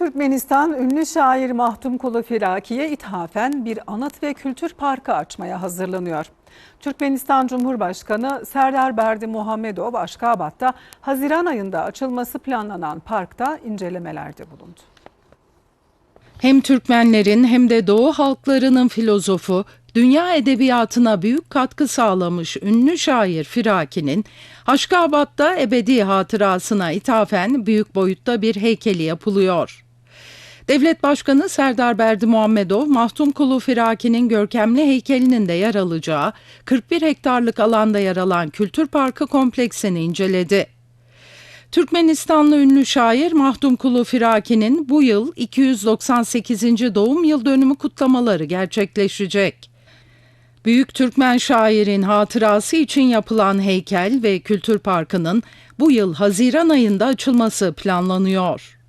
Türkmenistan ünlü şair Mahdum Kulu Firaki'ye ithafen bir anıt ve kültür parkı açmaya hazırlanıyor. Türkmenistan Cumhurbaşkanı Serdar Berdi Muhammedov Aşkabat'ta Haziran ayında açılması planlanan parkta incelemelerde bulundu. Hem Türkmenlerin hem de Doğu halklarının filozofu, dünya edebiyatına büyük katkı sağlamış ünlü şair Firaki'nin Haşkabat'ta ebedi hatırasına ithafen büyük boyutta bir heykeli yapılıyor. Devlet Başkanı Serdar Berdi Muhammedov, Mahtum Kulu Firaki'nin görkemli heykelinin de yer alacağı 41 hektarlık alanda yer alan Kültür Parkı kompleksini inceledi. Türkmenistanlı ünlü şair Mahdum Kulu Firaki'nin bu yıl 298. doğum yıl dönümü kutlamaları gerçekleşecek. Büyük Türkmen şairin hatırası için yapılan heykel ve kültür parkının bu yıl Haziran ayında açılması planlanıyor.